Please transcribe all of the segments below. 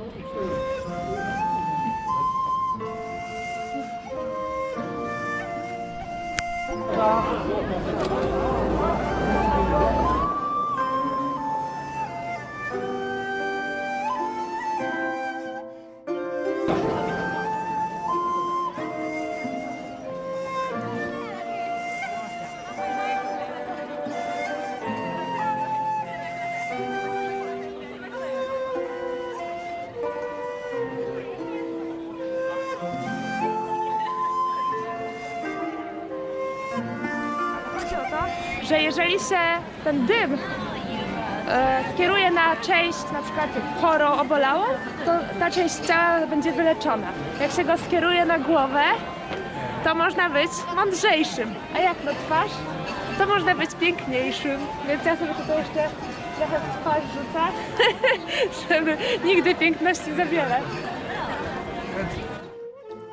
Chodzi że jeżeli się ten dym e, skieruje na część na przykład chorą, obolałą, to ta część ciała będzie wyleczona. Jak się go skieruje na głowę, to można być mądrzejszym. A jak na twarz, to można być piękniejszym. Więc ja sobie tutaj jeszcze trochę w twarz rzucę, żeby nigdy piękności za wiele.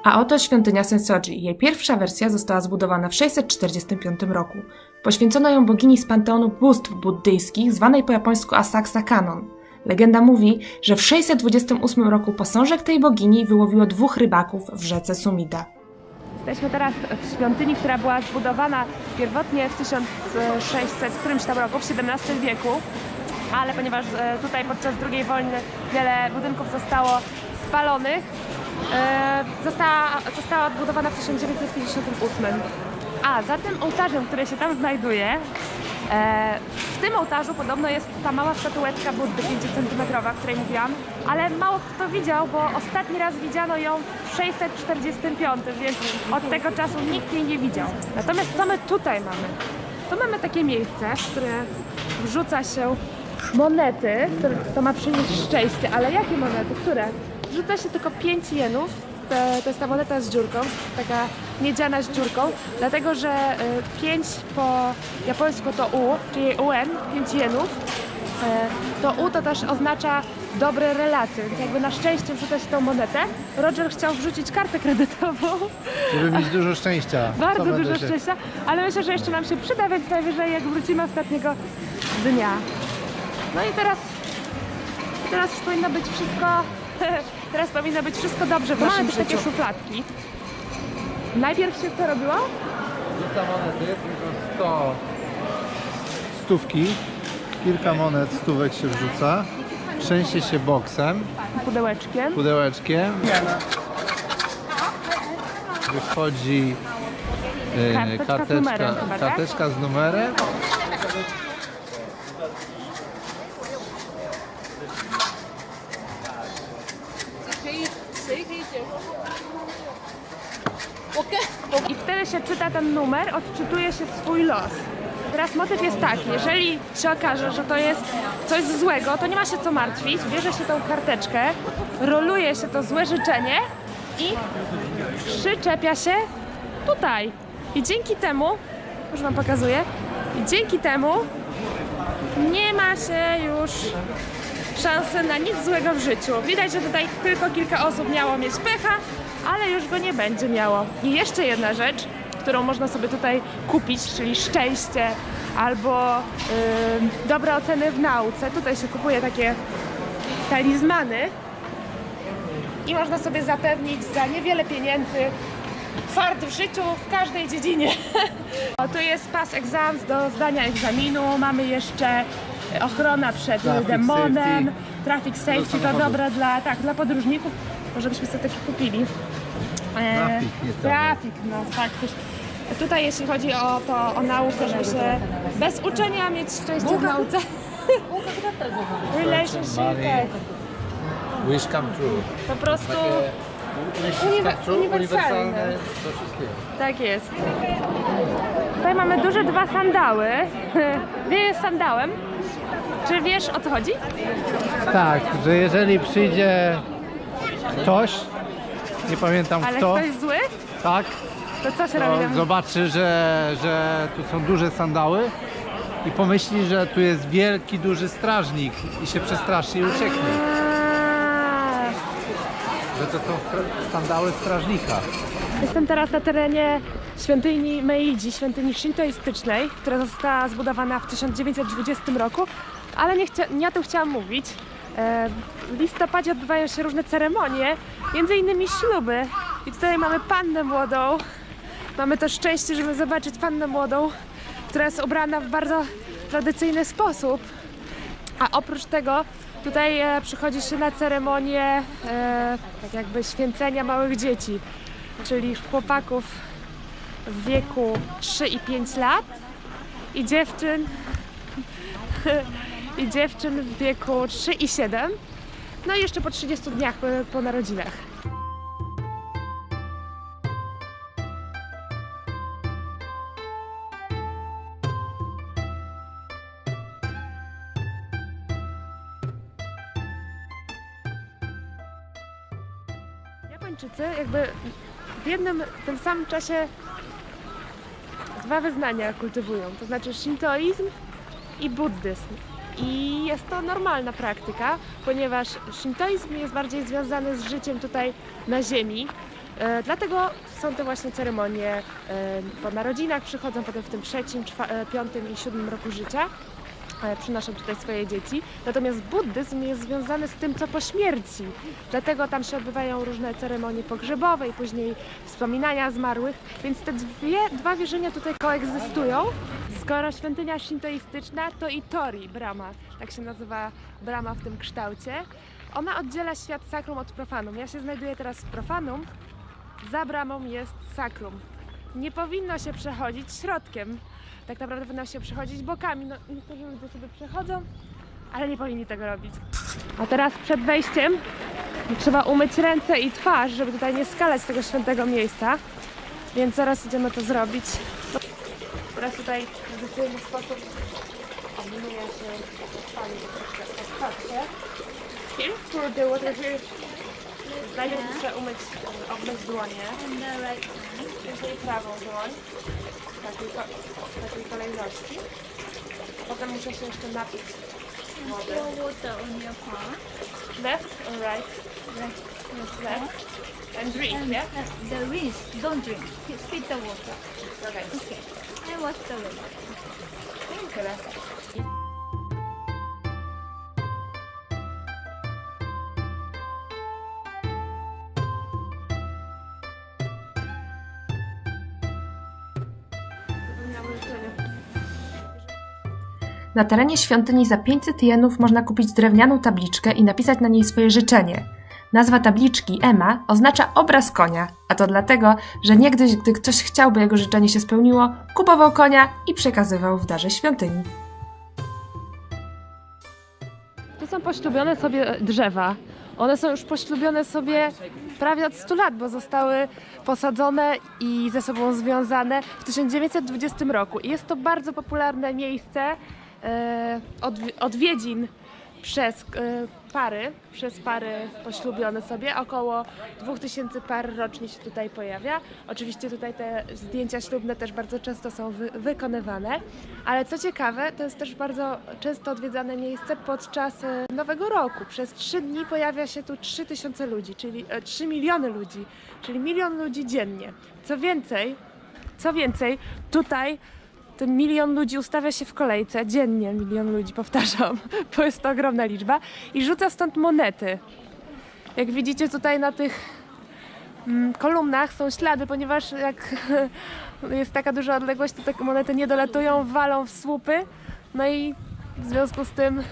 A oto świątynia Sensoji. Jej pierwsza wersja została zbudowana w 645 roku. Poświęcono ją bogini z panteonu bóstw buddyjskich, zwanej po japońsku Asakusa Kanon. Legenda mówi, że w 628 roku posążek tej bogini wyłowiło dwóch rybaków w rzece Sumida. Jesteśmy teraz w świątyni, która była zbudowana pierwotnie w 1600 w którymś tam roku, w XVII wieku, ale ponieważ e, tutaj podczas II wojny wiele budynków zostało spalonych, została, została odbudowana w 1958. A za tym ołtarzem, który się tam znajduje, e, w tym ołtarzu podobno jest ta mała statuetka Buddy 5 cm, o której mówiłam, ale mało kto widział, bo ostatni raz widziano ją w 645, więc od tego czasu nikt jej nie widział. Natomiast co my tutaj mamy? Tu mamy takie miejsce, w które wrzuca się monety, które to ma przynieść szczęście, ale jakie monety? Które? Wrzuca się tylko 5 jenów, to, to jest ta moneta z dziurką, taka miedziana z dziurką, dlatego że 5 po japońsku to U, czyli UN, 5 jenów. E, To U to też oznacza dobre relacje, więc jakby na szczęście wrzuca się tą monetę. Roger chciał wrzucić kartę kredytową, Żeby mieć dużo szczęścia. bardzo Co dużo się- szczęścia, ale myślę, że jeszcze nam się przyda, więc najwyżej jak wrócimy ostatniego dnia. No i teraz, teraz już powinno być wszystko, teraz powinno być wszystko dobrze, bo mamy też takie szufladki. Najpierw się co robiło? Rzuca monety, tylko 100 stówki. Kilka monet, stówek się wrzuca. Trzęsie się boksem, Pudełeczkiem. pudełeczkiem. Wychodzi e, Karteczka z numerem karteczka, chyba, tak? karteczka z numerem. I wtedy się czyta ten numer, odczytuje się swój los. Teraz motyw jest taki, jeżeli się okaże, że to jest coś złego, to nie ma się co martwić, bierze się tą karteczkę, roluje się to złe życzenie i przyczepia się tutaj. I dzięki temu, już wam pokazuję, i dzięki temu nie ma się już szansy na nic złego w życiu. Widać, że tutaj tylko kilka osób miało mieć pecha, ale już go nie będzie miało. I jeszcze jedna rzecz, którą można sobie tutaj kupić, czyli szczęście albo ym, dobre oceny w nauce. Tutaj się kupuje takie talizmany i można sobie zapewnić za niewiele pieniędzy fart w życiu w każdej dziedzinie. Tu jest pas egzams do zdania egzaminu, mamy jeszcze ochrona przed Traffic demonem, safety. traffic safety, to dobre dla, tak, dla podróżników, może byśmy sobie takie kupili. E, Traffic, nie traffic. Traffic, no tak. Też. Tutaj jeśli chodzi o to, o naukę, żeby się bez uczenia mieć szczęście w nauce. Relationship, tak. Wish come true. Po prostu uniwersalne. tak jest. Tutaj mamy duże dwa sandały. Wie jest sandałem. Czy wiesz o co chodzi? Tak, że jeżeli przyjdzie ktoś, nie pamiętam Ale kto, ktoś zły? tak, To co się to robi? zobaczy, że, że tu są duże sandały i pomyśli, że tu jest wielki, duży strażnik i się przestraszy i ucieknie. Że to są stra- sandały strażnika. Jestem teraz na terenie świątyni Meiji, świątyni shintoistycznej, która została zbudowana w 1920 roku, ale nie, nie o tym chciałam mówić. E, W listopadzie odbywają się różne ceremonie, między innymi śluby. I tutaj mamy pannę młodą. Mamy to szczęście, żeby zobaczyć pannę młodą, która jest ubrana w bardzo tradycyjny sposób. A oprócz tego tutaj e, przychodzi się na ceremonię e, tak jakby święcenia małych dzieci, czyli chłopaków w wieku 3 i 5 lat i dziewczyn i dziewczyn w wieku 3 i 7. No i jeszcze po 30 dniach po, po narodzinach. Japończycy jakby w jednym, tym samym czasie dwa wyznania kultywują, to znaczy shintoizm i buddyzm. I jest to normalna praktyka, ponieważ shintoizm jest bardziej związany z życiem tutaj na ziemi. E, dlatego są te właśnie ceremonie e, po narodzinach, przychodzą potem w tym trzecim, czwa, e, piątym i siódmym roku życia. E, przynoszą tutaj swoje dzieci. Natomiast buddyzm jest związany z tym, co po śmierci. Dlatego tam się odbywają różne ceremonie pogrzebowe i później wspominania zmarłych. Więc te dwie, dwa wierzenia tutaj koegzystują. Skoro świątynia shintoistyczna, to i Tori, brama, tak się nazywa brama w tym kształcie. Ona oddziela świat sakrum od profanum. Ja się znajduję teraz w profanum. Za bramą jest sakrum. Nie powinno się przechodzić środkiem. Tak naprawdę powinno się przechodzić bokami. No, niektórzy ludzie sobie przechodzą, ale nie powinni tego robić. A teraz przed wejściem trzeba umyć ręce i twarz, żeby tutaj nie skalać tego świętego miejsca. Więc zaraz idziemy to zrobić. Teraz tutaj w tradycyjny sposób obmyję się twarzy troszkę otwarcie. Here the water here. Najpierw muszę umyć, obmyć dłonie. Później prawą dłoń. Takiej, takiej kolejności. Potem muszę się jeszcze napić wody. Pour water on your palm. Left or right? Left. Left. And drink, And yeah? uh, the rinse. Don't drink. Spit the water. Okay. Okay. And wash the way. Tyle. Na terenie świątyni za 500 jenów można kupić drewnianą tabliczkę i napisać na niej swoje życzenie. Nazwa tabliczki Ema oznacza obraz konia, a to dlatego, że niegdyś, gdy ktoś chciałby jego życzenie się spełniło, kupował konia i przekazywał w darze świątyni. Tu są poślubione sobie drzewa. One są już poślubione sobie prawie od 100 lat, bo zostały posadzone i ze sobą związane w 1920 roku. I jest to bardzo popularne miejsce e, odwiedzin przez e, pary, przez pary poślubione sobie. Około 2000 par rocznie się tutaj pojawia. Oczywiście tutaj te zdjęcia ślubne też bardzo często są wy- wykonywane. Ale co ciekawe, to jest też bardzo często odwiedzane miejsce podczas e, Nowego Roku. Przez trzy dni pojawia się tu 3000 ludzi, czyli e, 3 miliony ludzi, czyli milion ludzi dziennie. Co więcej, co więcej, tutaj ten milion ludzi ustawia się w kolejce, dziennie milion ludzi, powtarzam, bo jest to ogromna liczba, i rzuca stąd monety. Jak widzicie tutaj na tych mm, kolumnach są ślady, ponieważ jak jest taka duża odległość, to te monety nie dolatują, walą w słupy, no i w związku z tym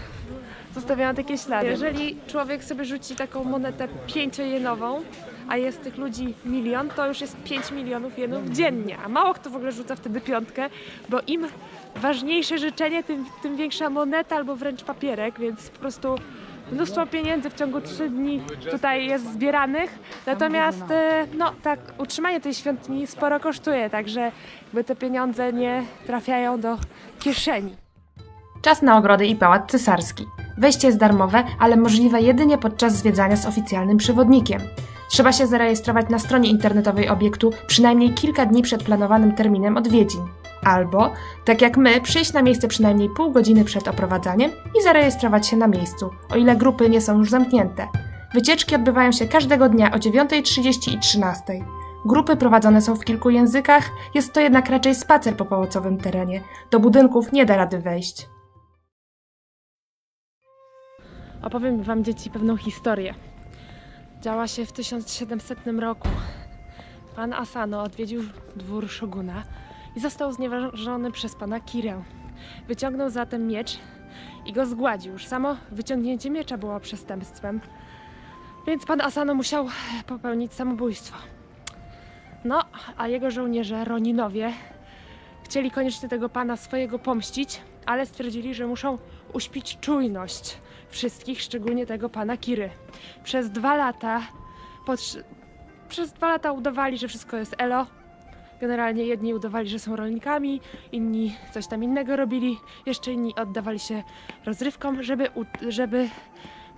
zostawiają takie ślady. Jeżeli człowiek sobie rzuci taką monetę pięciojenową, a jest tych ludzi milion, to już jest 5 milionów jenów dziennie. A mało kto w ogóle rzuca wtedy piątkę, bo im ważniejsze życzenie, tym, tym większa moneta albo wręcz papierek, więc po prostu mnóstwo pieniędzy w ciągu 3 dni tutaj jest zbieranych. Natomiast e, no tak, utrzymanie tej świątyni sporo kosztuje, także jakby te pieniądze nie trafiają do kieszeni. Czas na ogrody i pałac cesarski. Wejście jest darmowe, ale możliwe jedynie podczas zwiedzania z oficjalnym przewodnikiem. Trzeba się zarejestrować na stronie internetowej obiektu przynajmniej kilka dni przed planowanym terminem odwiedzin. Albo, tak jak my, przyjść na miejsce przynajmniej pół godziny przed oprowadzaniem i zarejestrować się na miejscu, o ile grupy nie są już zamknięte. Wycieczki odbywają się każdego dnia o 9.30 i 13.00. Grupy prowadzone są w kilku językach, jest to jednak raczej spacer po pałacowym terenie. Do budynków nie da rady wejść. Opowiem Wam, dzieci, pewną historię. Działa się w 1700 roku. Pan Asano odwiedził dwór szoguna i został znieważony przez pana Kirę. Wyciągnął zatem miecz i go zgładził. Już samo wyciągnięcie miecza było przestępstwem, więc pan Asano musiał popełnić samobójstwo. No, a jego żołnierze, Roninowie, chcieli koniecznie tego pana swojego pomścić, ale stwierdzili, że muszą uśpić czujność wszystkich, szczególnie tego pana Kiry. Przez dwa lata, podsz- przez dwa lata udawali, że wszystko jest elo. Generalnie jedni udawali, że są rolnikami, inni coś tam innego robili, jeszcze inni oddawali się rozrywkom, żeby, żeby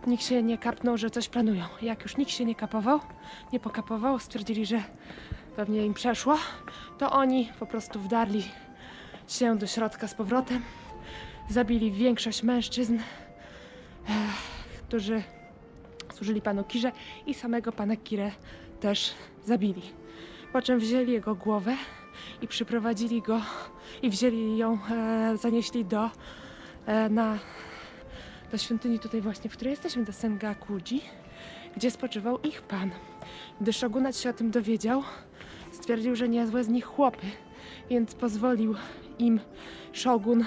nikt się nie kapnął, że coś planują. Jak już nikt się nie kapował, nie pokapował, stwierdzili, że pewnie im przeszło, to oni po prostu wdarli się do środka z powrotem, zabili większość mężczyzn, którzy służyli panu Kirze i samego pana Kirę też zabili. Po czym wzięli jego głowę i przyprowadzili go i wzięli ją, e, zanieśli do, e, na, do świątyni tutaj właśnie, w której jesteśmy, do Sengakuji, gdzie spoczywał ich pan. Gdy szogunat się o tym dowiedział, stwierdził, że niezłe z nich chłopy, więc pozwolił im szogun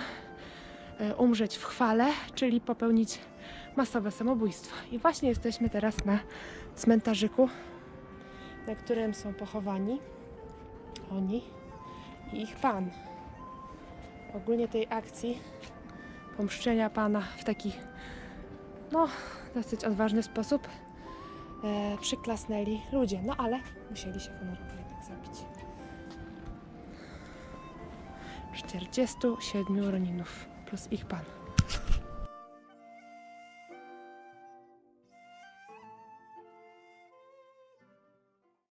e, umrzeć w chwale, czyli popełnić masowe samobójstwo. I właśnie jesteśmy teraz na cmentarzyku, na którym są pochowani oni i ich pan. Ogólnie tej akcji pomszczenia pana w taki no, dosyć odważny sposób e, przyklasnęli ludzie. No ale musieli się honorowo jednak zabić. 47 Roninów plus ich pan.